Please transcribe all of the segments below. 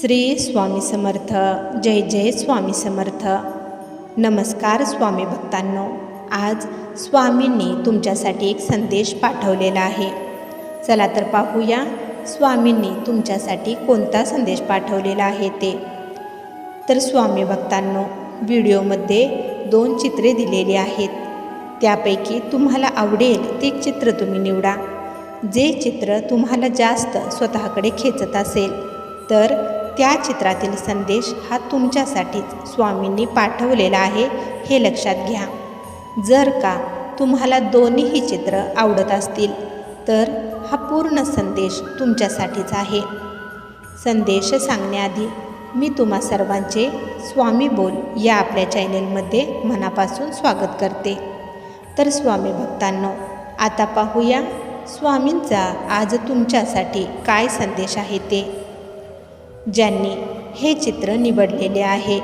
श्री स्वामी समर्थ. जय जय स्वामी समर्थ. नमस्कार स्वामी भक्तांनो. आज स्वामींनी तुमच्यासाठी एक संदेश पाठवलेला आहे. चला तर पाहूया स्वामींनी तुमच्यासाठी कोणता संदेश पाठवलेला आहे ते. तर स्वामी भक्तांनो व्हिडिओमध्ये दोन चित्रे दिलेली आहेत. त्यापैकी तुम्हाला आवडेल ते चित्र तुम्ही निवडा. जे चित्र तुम्हाला जास्त स्वतःकडे खेचत असेल तर त्या चित्रातील संदेश हा तुमच्यासाठीच स्वामींनी पाठवलेला आहे हे लक्षात घ्या. जर का तुम्हाला दोन्हीही चित्र आवडत असतील तर हा पूर्ण संदेश तुमच्यासाठीच आहे. संदेश सांगण्याआधी मी तुम्हा सर्वांचे स्वामी बोल या आपल्या चॅनेलमध्ये मनापासून स्वागत करते. तर स्वामी भक्तांनो आता पाहूया स्वामींचा आज तुमच्यासाठी काय संदेश आहे ते. ज्यांनी हे चित्र निवडलेले आहे.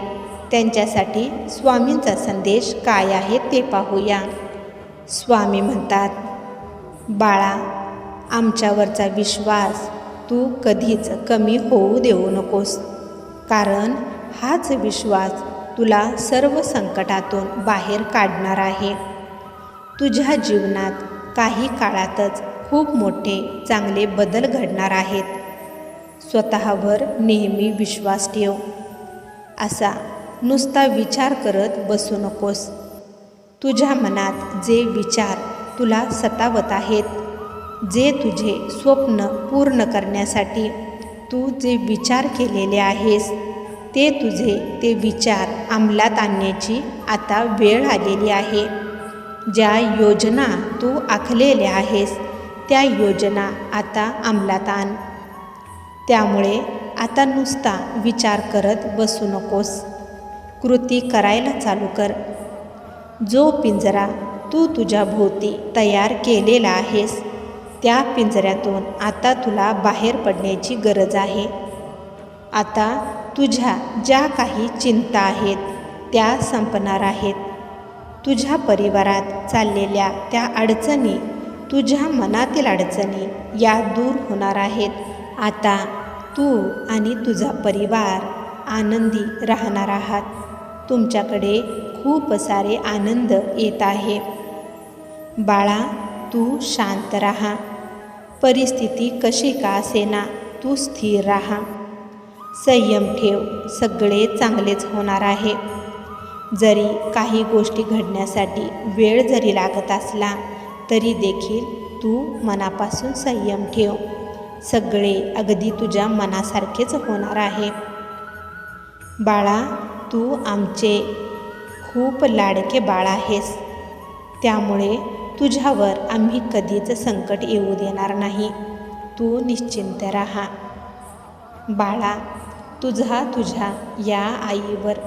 त्यांच्यासाठी स्वामींचा संदेश काय आहे ते पाहूया. स्वामी म्हणतात बाळा आमच्यावरचा विश्वास तू कधीच कमी होऊ देऊ नकोस. कारण हाच विश्वास तुला सर्व संकटातून बाहेर काढणार आहे. तुझ्या जीवनात काही काळातच खूप मोठे चांगले बदल घडणार आहेत. स्वतःवर नेहमी विश्वास ठेव. असा नुसता विचार करत बसू नकोस. तुझ्या मनात जे विचार तुला सतावत आहेत जे तुझे स्वप्न पूर्ण करण्यासाठी तू जे विचार केलेले आहेस ते तुझे ते विचार अंमलात आणण्याची आता वेळ आलेली आहे. ज्या योजना तू आखलेल्या आहेस त्या योजना आता अंमलात आण. त्यामुळे आता नुसता विचार करत बसू नकोस. कृती करायला चालू कर. जो पिंजरा तू तुझ्या भोवती तयार केलेला आहेस त्या पिंजऱ्यातून आता तुला बाहेर पडण्याची गरज आहे. आता तुझ्या ज्या काही चिंता आहेत त्या संपणार आहेत. तुझ्या परिवारात चाललेल्या त्या अडचणी तुझ्या मनातील अडचणी या दूर होणार आहेत. आता तू आणि तुझा परिवार आनंदी राहणार आहात. तुमच्याकडे खूप सारे आनंद येत आहे. बाळा तू शांत राहा. परिस्थिती कशी का असेना तू स्थिर राहा. संयम ठेव सगळे चांगलेच होणार आहे. जरी काही गोष्टी घडण्यासाठी वेळ जरी लागत असला तरी देखील तू मनापासून संयम ठेव. सगळे अगदी तुझ्या मनासारखेच होणार आहे. बाळा तू आमचे खूप लाडके बाळ आहेस. त्यामुळे तुझ्यावर आम्ही कधीच संकट येऊ देणार नाही. तू निश्चिंत राहा. बाळा तुझा तुझ्या या आईवर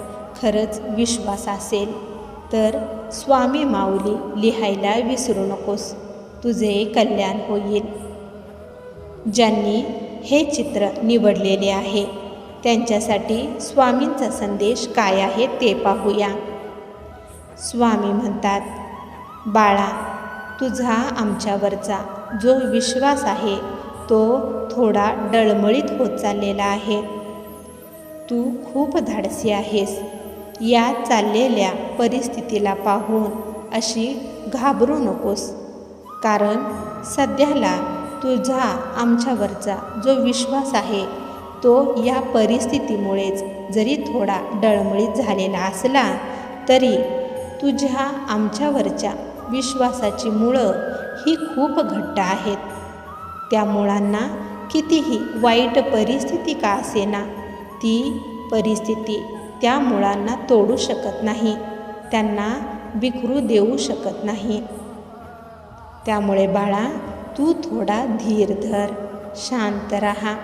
खरंच विश्वास असेल तर स्वामी माऊली लिहायला विसरू नकोस. तुझे कल्याण होईल. ज्यांनी हे चित्र निवडलेले आहे त्यांच्यासाठी स्वामींचा संदेश काय आहे ते पाहूया. स्वामी म्हणतात बाळा तुझा आमच्यावरचा जो विश्वास आहे तो थोडा डळमळीत होत चाललेला आहे. तू खूप धाडसी आहेस. या चाललेल्या परिस्थितीला पाहून अशी घाबरू नकोस. कारण सध्याला तुझा आमच्यावरचा जो विश्वास आहे तो या परिस्थितीमुळेच जरी थोडा डळमळीत झालेला असला तरी तुझ्या आमच्यावरच्या विश्वासाची मुळं ही खूप घट्ट आहेत. त्या मुळांना कितीही वाईट परिस्थिती का असेना ती परिस्थिती त्या मुळांना तोडू शकत नाही त्यांना बिखरू देऊ शकत नाही. त्यामुळे बाळा तू थोडा धीर धर शांत राहा.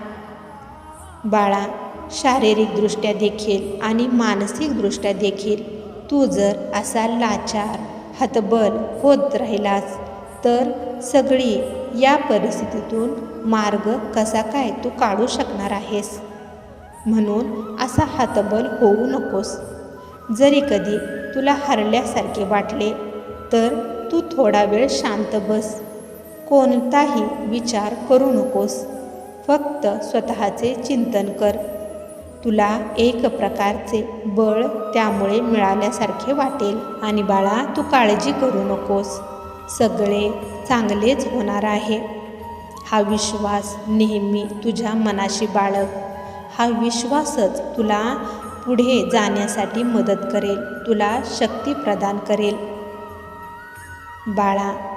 बाळा शारीरिकदृष्ट्या देखील आणि मानसिकदृष्ट्या देखील तू जर असा लाचार हतबल होत राहिलास तर सगळी या परिस्थितीतून मार्ग कसा काय तू काढू शकणार आहेस? म्हणून असा हतबल होऊ नकोस. जरी कधी तुला हरल्यासारखे वाटले तर तू थोडा वेळ शांत बस. कोणताही विचार करू नकोस. फक्त स्वतःचे चिंतन कर. तुला एक प्रकारचे बळ त्यामुळे मिळाल्यासारखे वाटेल. आणि बाळा तू काळजी करू नकोस. सगळे चांगलेच होणार आहे. हा विश्वास नेहमी तुझ्या मनाशी बाळग. हा विश्वासच तुला पुढे जाण्यासाठी मदत करेल. तुला शक्ती प्रदान करेल. बाळा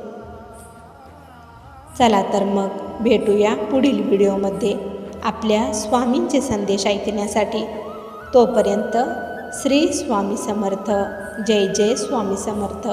चला तर मग भेटूया पुढील व्हिडिओमध्ये. आपल्या स्वामींचे संदेश ऐकण्यासाठी तोपर्यंत श्री स्वामी समर्थ. जय जय स्वामी समर्थ.